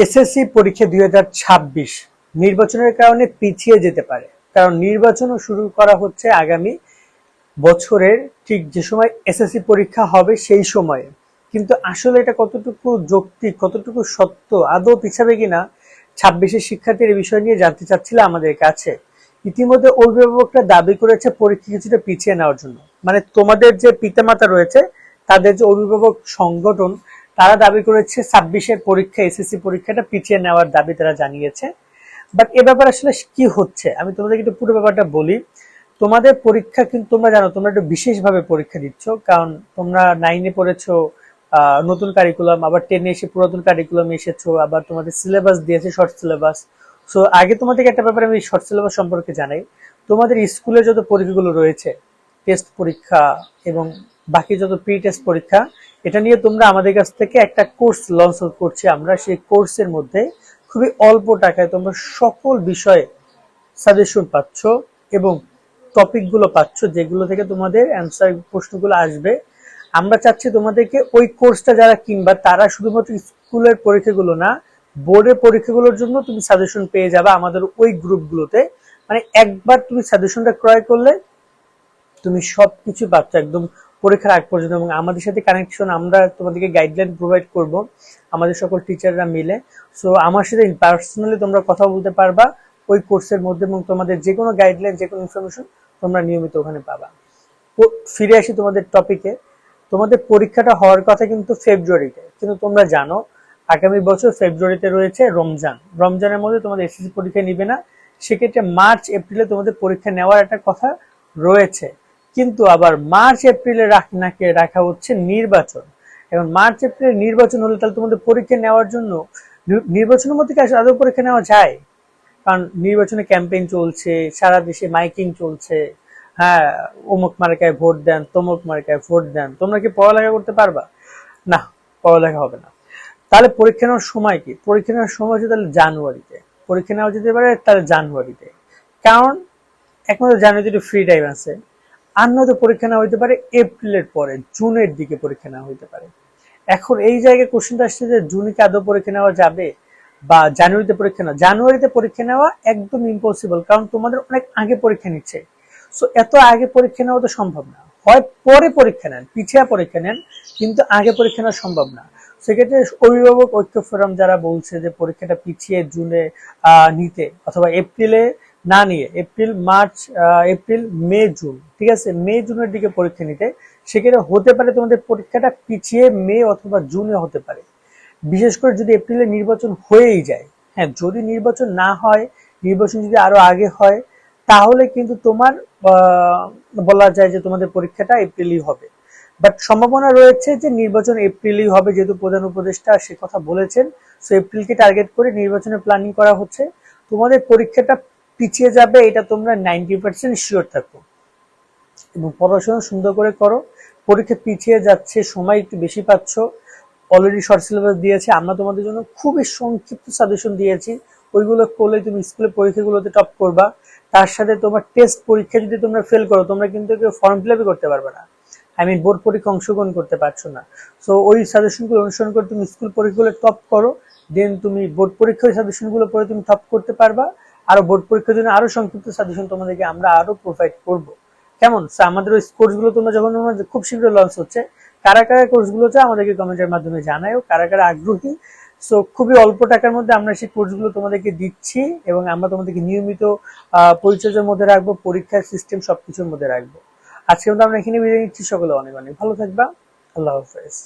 SSC পরীক্ষা দুই নির্বাচনের কারণে পিছিয়ে যেতে পারে। কারণ নির্বাচনও শুরু করা হচ্ছে আগামী বছরের ঠিক যে সময় এসএসসি পরীক্ষা হবে সেই সময়ে। কিন্তু আসলে এটা কতটুকু যৌক্তিক, কতটুকু সত্য, আদৌ পিছাবে কিনা ছাব্বিশের শিক্ষার্থীর বিষয় নিয়ে জানতে চাচ্ছিল আমাদের কাছে। ইতিমধ্যে অভিভাবকরা দাবি করেছে পরীক্ষা কিছুটা পিছিয়ে নেওয়ার জন্য। মানে তোমাদের যে পিতামাতা রয়েছে, তাদের যে অভিভাবক সংগঠন তারা দাবি করেছে ছাব্বিশের পরীক্ষা, এসএসসি পরীক্ষাটা পিছিয়ে নেওয়ার দাবি তারা জানিয়েছে। বাট এ ব্যাপারে আসলে কি হচ্ছে? আমি তোমাদেরকে একটু পুরো ব্যাপারটা বলি। তোমাদের পরীক্ষা কিন্তু তোমরা জানো, তোমরা একটু বিশেষভাবে পরীক্ষা দিচ্ছ। কারণ তোমরা নাইনে পড়েছো নতুন কারিকুলাম আবার টেনে এসে পুরাতন কারিকুলাম এসেছ, আবার তোমাদের সিলেবাস দিয়েছে শর্ট সিলেবাস সো আগে তোমাদেরকে একটা ব্যাপারে আমি শর্ট সিলেবাস সম্পর্কে জানাই। তোমাদের স্কুলে যত পরীক্ষাগুলো রয়েছে টেস্ট পরীক্ষা এবং বাকি যত প্রি টেস্ট পরীক্ষা এটা নিয়ে তোমরা আমাদের কাছ থেকে একটা কোর্স লঞ্চ করছি আমরা। সেই কোর্সের মধ্যে খুবই অল্প টাকায় তোমরা সকল বিষয়ে সাজেশন পাচ্ছ এবং টপিকগুলো পাচ্ছ যেগুলো থেকে তোমাদের অ্যান্সার প্রশ্নগুলো আসবে। আমরা চাচ্ছি তোমাদেরকে ওই কোর্সটা যারা কিনবা, তারা শুধুমাত্র স্কুলের পরীক্ষাগুলো না বোর্ডের পরীক্ষাগুলোর জন্য তুমি সাজেশন পেয়ে যাবে আমাদের ওই গ্রুপগুলোতে মানে একবার তুমি সাজেশনটা ক্রয় করলে তুমি সবকিছু পাচ্ছ, একদম পরীক্ষার আগ পর্যন্ত এবং আমাদের সাথে কানেকশন আমরা তোমাদেরকে গাইডলাইন প্রোভাইড করব, আমাদের সকল টিচাররা মিলে। সো আমার সাথে পার্সোনালি তোমরা কথা বলতে পারবা, ওই কোর্সের মধ্যে এবং তোমাদের যে কোনো গাইডলাইন যে কোনো ইনফরমেশন তোমরা নিয়মিত ওখানে পাবা। ফিরে আসি তোমাদের টপিকে তোমাদের পরীক্ষাটা হওয়ার কথা কিন্তু ফেব্রুয়ারিতে কিন্তু তোমরা জানো, আগামী বছর ফেব্রুয়ারিতে রয়েছে রমজান। রমজানের মধ্যে তোমাদের এসএসসি পরীক্ষা নিবে না। সেক্ষেত্রে মার্চ এপ্রিলে তোমাদের পরীক্ষা নেওয়ার একটা কথা রয়েছে। কিন্তু আবার মার্চ, এপ্রিলে রাখ- নাকি রাখা হচ্ছে নির্বাচন। এখন মার্চ, এপ্রিলে নির্বাচন হলে তাহলে তোমাদের পরীক্ষা নেওয়ার জন্য নির্বাচনের মধ্যে কি আদৌ পরীক্ষা নেওয়া যায়? কারণ নির্বাচনে ক্যাম্পেইন চলছে, সারা দেশে মাইকিং চলছে। হ্যাঁ অমুক মার্কায় ভোট দেন, তমুক মার্কায় ভোট দেন। তোমরা কি পড়ালেখা করতে পারবা? না, পড়ালেখা হবে না। তাহলে পরীক্ষা নেওয়ার সময় কি? পরীক্ষা নেওয়ার সময় হচ্ছে তাহলে জানুয়ারিতে। পরীক্ষা নেওয়া যেতে পারে তাহলে জানুয়ারিতে। কারণ একমাত্র জানুয়ারিতে একটু ফ্রি টাইম আছে। আর নয়তো পরীক্ষা নেওয়া হইতে পারে, এপ্রিলের পরে, জুনের দিকে পরীক্ষা নেওয়া হইতে পারে। এখন এই জায়গায় কোশ্চেনটা আসছে যে, জুনে কি আদৌ পরীক্ষা নেওয়া যাবে? বা জানুয়ারিতে পরীক্ষা নেওয়া, জানুয়ারিতে পরীক্ষা নেওয়া একদম ইম্পসিবল কারণ তোমাদের অনেক আগে পরীক্ষা নিচ্ছে। সো এত আগে পরীক্ষা নেওয়া তো সম্ভব না। হয় পরে পরীক্ষা নেন, পিছিয়ে পরীক্ষা নেন, কিন্তু আগে পরীক্ষা নেওয়া সম্ভব না। সেক্ষেত্রে অভিভাবক ঐক্য ফোরাম যারা বলছে যে, পরীক্ষাটা পিছিয়ে জুনে নিতে, অথবা এপ্রিলে না নিয়ে, April, March April, May, June, ঠিক আছে? মে, জুনের দিকে পরীক্ষা নিতে, সেক্ষেত্রে হতে পারে তোমাদের পরীক্ষাটা পিছিয়ে মে অথবা জুনে হতে পারে। বিশেষ করে যদি এপ্রিলে নির্বাচন হয়েই যায় হ্যাঁ যদি নির্বাচন না হয়, নির্বাচন যদি আরও আগে হয়, তাহলে কিন্তু তোমার বলা যায় যে তোমাদের পরীক্ষাটা এপ্রিলই হবে। বাট সম্ভাবনা রয়েছে যে নির্বাচন এপ্রিলই হবে, যেহেতু প্রধান উপদেষ্টা সে কথা বলেছেন সো এপ্রিলকে টার্গেট করে নির্বাচনের প্ল্যানিং করা হচ্ছে। তোমাদের পরীক্ষাটা পিছিয়ে যাবে, এটা তোমরা নাইনটি পার্সেন্ট শিওর থাকো। এবং পড়াশোনা সুন্দর করে করো। পরীক্ষা পিছিয়ে যাচ্ছে, সময় একটু বেশি পাচ্ছ। অলরেডি শর্ট সিলেবাস দিয়েছে, আমরা তোমাদের জন্য খুবই সংক্ষিপ্ত সাজেশন দিয়েছি। ওইগুলো করলে তুমি স্কুলের পরীক্ষাগুলোতে টপ করবা। তার সাথে তোমার টেস্ট পরীক্ষা যদি তোমরা ফেল করো, তোমরা কিন্তু কেউ ফর্ম ফিল করতে পারবে না। আই মিন বোর্ড পরীক্ষা অংশগ্রহণ করতে পারছ না। সো ওই সাজেশনগুলো অনুসরণ করে তুমি স্কুল পরীক্ষাগুলো টপ করো। দেন তুমি বোর্ড পরীক্ষার সাজেশনগুলো পরে তুমি টপ করতে পারবা। আরও বোর্ড পরীক্ষার জন্য আরও সংক্ষিপ্ত সাজেশন তোমাদেরকে আমরা আরও প্রোভাইড করব। কেমন? আমাদের ওই কোর্সগুলো তোমরা যখন খুব শীঘ্রই লঞ্চ হচ্ছে, কারা কারা কোর্সগুলো চাও আমাদেরকে কমেন্টের মাধ্যমে জানাও কারা কারা আগ্রহী। সো খুবই অল্প টাকার মধ্যে আমরা সেই কোর্সগুলো তোমাদেরকে দিচ্ছি এবং আমরা তোমাদেরকে নিয়মিত পরিচর্যার মধ্যে রাখব, পরীক্ষার সিস্টেম সবকিছুর মধ্যে রাখব। আজকে আমরা এখানে বিদায় নিচ্ছি। সকলে অনেক অনেক ভালো থাকবা। আল্লাহ হাফেজ।